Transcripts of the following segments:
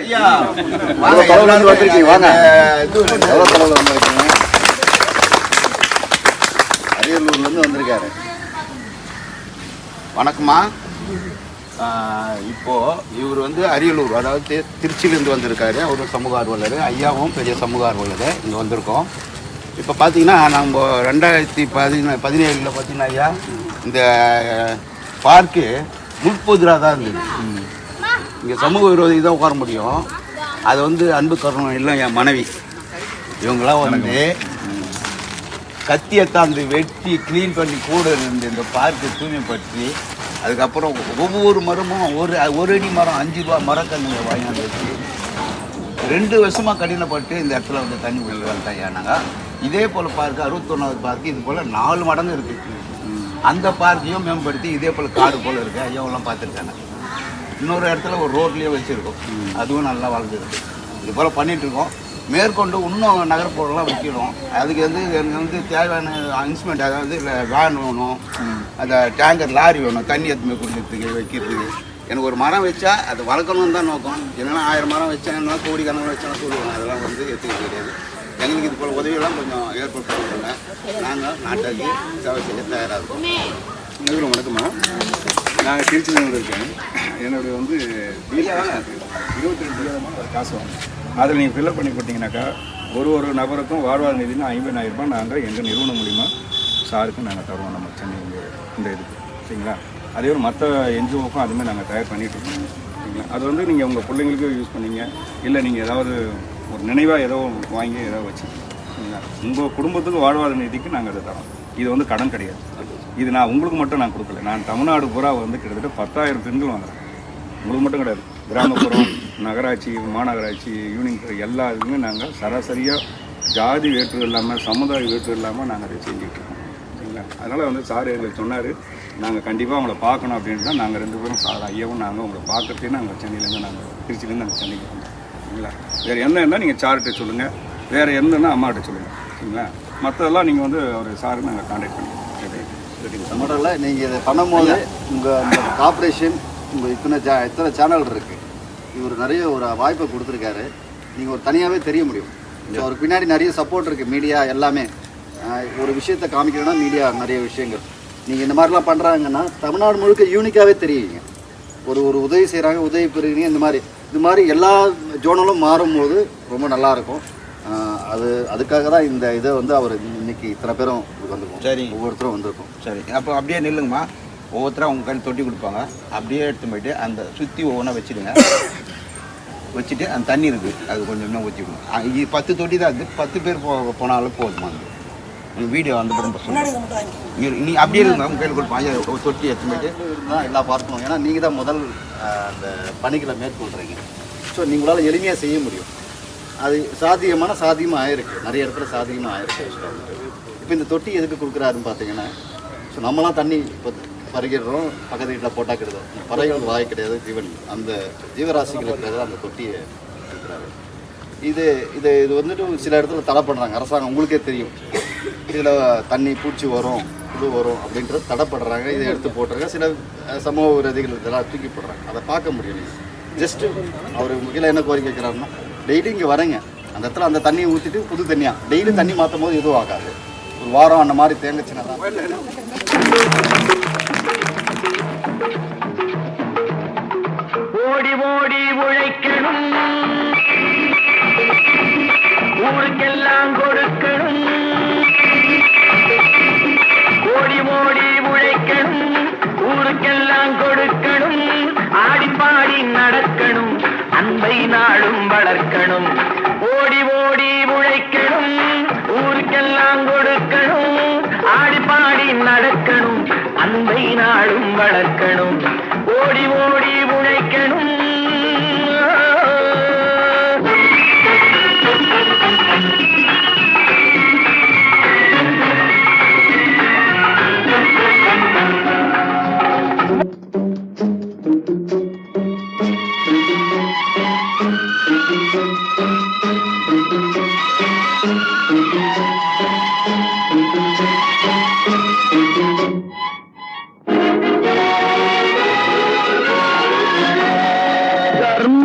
ஐயா இருந்து வந்திருக்கீங்க? வாங்க. எவ்வளோ தொலைவில் வந்திருக்கீங்க? அரியலூர்லேருந்து வந்திருக்காரு. வணக்கம்மா. ஆஹ் இப்போ இவர் வந்து அரியலூர் அதாவது திருச்சியிலேருந்து வந்திருக்காரு. அவர் சமூக ஆர்வலர் ஐயாவும் பெரிய சமூக ஆர்வலர். இங்கே வந்திருக்கோம். இப்போ பார்த்தீங்கன்னா நம்ம ரெண்டாயிரத்தி பதின பதினேழில் பார்த்தீங்கன்னா ஐயா இந்த பார்க்கு முற்பொதிராக தான் இருந்தது. இங்கே சமூக விரோதி தான் உட்கார முடியும். அது வந்து அன்பு கருணம் இல்லை என் மனைவி. இவங்களாம் வந்து கத்தியத்தாந்து வெட்டி க்ளீன் பண்ணி கூட இருந்து இந்த பார்க்கை தூய்மைப்படுத்தி அதுக்கப்புறம் ஒவ்வொரு மரமும் ஒரு ஒரு அடி மரம் அஞ்சு ரூபா மரக்கன்றுங்க வாங்கிட்டு வச்சு ரெண்டு வருஷமாக கடினப்பட்டு இந்த இடத்துல வந்து தண்ணி ஐயா நாங்கள் இதே போல் பார்க்கு அறுபத்தொன்னாவது பார்க்கு இது போல் நாலு மடங்கு இருக்குது அந்த பார்க்கையும் மேம்படுத்தி இதே போல் காடு போல் இருக்குது ஐயாவெல்லாம் பார்த்துருக்காங்க. இன்னொரு இடத்துல ஒரு ரோட்லேயே வச்சுருக்கோம். அதுவும் நல்லா வளர்ந்துருக்கு இது போல் பண்ணிகிட்ருக்கோம் இருக்கோம் மேற்கொண்டு இன்னும் நகர்ப்புறம்லாம் வைக்கணும் அதுக்கு வந்து எனக்கு வந்து தேவையான இன்ஸ்ட்ருமெண்ட் அதாவது வேன் வேணும். அந்த டேங்கர் லாரி வேணும். தண்ணி எடுத்துமே குடிக்கிறதுக்கு வைக்கிறதுக்கு. எனக்கு ஒரு மரம் வச்சா அது வளர்க்கணும்னு தான் நோக்கம். இல்லைன்னா ஆயிரம் மரம் வச்சேன்னா கோடி கணக்கு வச்சா சொல்லுவாங்க. அதெல்லாம் வந்து எடுத்துக்க கிடையாது. எங்களுக்கு இது போல் உதவியெல்லாம் கொஞ்சம் ஏற்பாடு பண்ணுறாங்க நாங்கள் நாட்டுக்கு சேவை செய்ய தயாராக இருக்கோம். நகரம் வணக்கம்மா. நான் திருச்சியில் இருக்கேன். என்னுடைய வந்து இருபத்தி ரெண்டு காசு வாங்க அதில் நீங்கள் ஃபில்அப் பண்ணி போட்டிங்கனாக்கா ஒரு ஒரு நபருக்கும் வாழ்வாதார நிதினா ஐம்பதாயிரம் ரூபாய் நாங்கள் எங்கள் நிறுவனம் மூலிமா சாருக்கும் நாங்கள் தருவோம். நம்ம சென்னை இந்த- இதுக்கு. சரிங்களா? அதே ஒரு மற்ற என்ஜிஓக்கும் அதுமாதிரி நாங்கள் தயார் பண்ணிகிட்டு இருக்கோம். சரிங்களா? அது வந்து நீங்கள் உங்கள் பிள்ளைங்களுக்கும் யூஸ் பண்ணீங்க. இல்லை நீங்கள் ஏதாவது ஒரு நினைவாக ஏதோ வாங்கி ஏதோ வச்சுக்கோங்க சரிங்களா? உங்கள் குடும்பத்துக்கு வாழ்வாதார நிதிக்கு நாங்கள் அதை தரோம். இது வந்து கடன் கிடையாது. இது நான் உங்களுக்கு மட்டும் நான் கொடுக்கல. நான் தமிழ்நாடு பூரா வந்து கிட்டத்தட்ட பத்தாயிரம் பெண்கள் வாங்குறேன். உங்களுக்கு மட்டும் கிடையாது. கிராமப்புறம் நகராட்சி மாநகராட்சி யூனியன் எல்லா இதுவுமே நாங்கள் சராசரியாக ஜாதி வேற்று இல்லாமல் சமுதாய வேற்று இல்லாமல் நாங்கள் அதை செஞ்சுட்டு சரிங்களா? அதனால் வந்து சார் எங்களுக்கு சொன்னார் நாங்கள் கண்டிப்பாக அவங்கள பார்க்கணும் அப்படின்ட்டு தான் நாங்கள் ரெண்டு பேரும் சார் ஐயாவும் நாங்கள் உங்களை பார்க்கறதே நாங்கள் சென்னையிலேருந்து நாங்கள் திருச்சியிலேருந்து நாங்கள் சென்னைக்கு வந்தோம். சரிங்களா? வேறு என்ன இருந்தால் நீங்கள் சார்கிட்ட சொல்லுங்கள் வேறு என்னன்னா அம்மாகிட்ட சொல்லுங்கள் சரிங்களா? மற்றதெல்லாம் நீங்கள் வந்து அவர் சாருக்கு நாங்கள் கான்டாக்ட் பண்ணுவோம் முதல்ல நீங்கள் இதை பண்ணும்போது உங்கள் இந்த கார்பரேஷன் உங்கள் இத்தனை ஜா இத்தனை சேனல் இருக்குது இவர் நிறைய ஒரு வாய்ப்பை கொடுத்துருக்காரு. நீங்கள் ஒரு தனியாகவே தெரிய முடியும். அவருக்கு பின்னாடி நிறைய சப்போர்ட் இருக்குது மீடியா எல்லாமே. ஒரு விஷயத்தை காமிக்கணும்னா மீடியா நிறைய விஷயங்கள். நீங்கள் இந்த மாதிரிலாம் பண்ணுறாங்கன்னா தமிழ்நாடு முழுக்க யூனிக்காகவே தெரியுங்க. ஒரு ஒரு உதவி செய்கிறாங்க உதவி பெறுகிறீங்க இந்த மாதிரி. இது மாதிரி எல்லா ஜோனலும் மாறும்போது ரொம்ப நல்லாயிருக்கும் அது அதுக்காக தான் இந்த இதை வந்து அவர் இன்னைக்கு இத்தனை பேரும் வந்திருக்கோம். சரி. ஒவ்வொருத்தரும் வந்திருக்கோம். சரி. அப்போ அப்படியே நில்லுங்கம்மா. ஒவ்வொருத்தரும் அவங்க கையில் தொட்டி கொடுப்பாங்க. அப்படியே எடுத்து போயிட்டு அந்த சுற்றி ஒவ்வொன்றா வச்சுடுங்க. வச்சுட்டு அந்த தண்ணி இருக்குது அது கொஞ்சம் இன்னும் அ, இது பத்து தொட்டி தான் இருக்குது பத்து பேர் போ போனாலும் போதுமா அது? வீடியோ அந்த படம் நீ அப்படியே இருந்தால் உங்கள் கையில் கொடுப்பாங்க தொட்டி எடுத்து போயிட்டு. தான் எல்லாம் பார்க்கணும். ஏன்னா நீங்கள் தான் முதல் அந்த பணிகளை மேற்கொள்கிறீங்க ஸோ நீங்களால் எளிமையாக செய்ய முடியும். அது சாத்தியமான சாத்தியமாக ஆயிருக்கு. நிறைய இடத்துல சாத்தியமாக ஆயிருக்கு. இப்போ இந்த தொட்டி எதுக்கு கொடுக்குறாருன்னு பார்த்தீங்கன்னா ஸோ நம்மளாம் தண்ணி இப்போ பருகிடுறோம் பக்கத்து வீட்டில் போட்டால் கிடையாது பறவைகள் வாய் கிடையாது ஜீவன். அந்த ஜீவராசிகளுக்கு அந்த தொட்டியை கொடுக்குறாரு. இது இது இது வந்துட்டு சில இடத்துல தடை பண்ணுறாங்க அரசாங்கம் உங்களுக்கே தெரியும். இதில் தண்ணி பூச்சி வரும் இது வரும் அப்படின்றது தடை பண்ணுறாங்க இதை எடுத்து போட்டுறாங்க சில சமூக விரோதிகள் இதெல்லாம் தூக்கி போடுறாங்க. அதை பார்க்க முடியும் ஜஸ்ட்டு அவர் கீழே என்ன கோரிக்கை வைக்கிறாருன்னா டெய்லி இங்கே வரேங்க. அந்த இடத்துல அந்த தண்ணியை ஊற்றிட்டு புது தண்ணியாக டெய்லி தண்ணி மாற்றும் போது எதுவும் ஆகாது. ஒரு வாரம் அந்த மாதிரி தேங்கச்சுன்னா தான் அன்பை நாளும் வளர்க்கணும். ஓடி ஓடி உழைக்கணும். ஊருக்கெல்லாம் கொடுக்கணும். ஆடி பாடி நடக்கணும். அன்பை நாளும் வளர்க்கணும். ஓடி ஓடி உழைக்கணும்.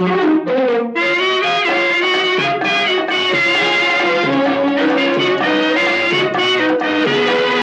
Mm-hmm.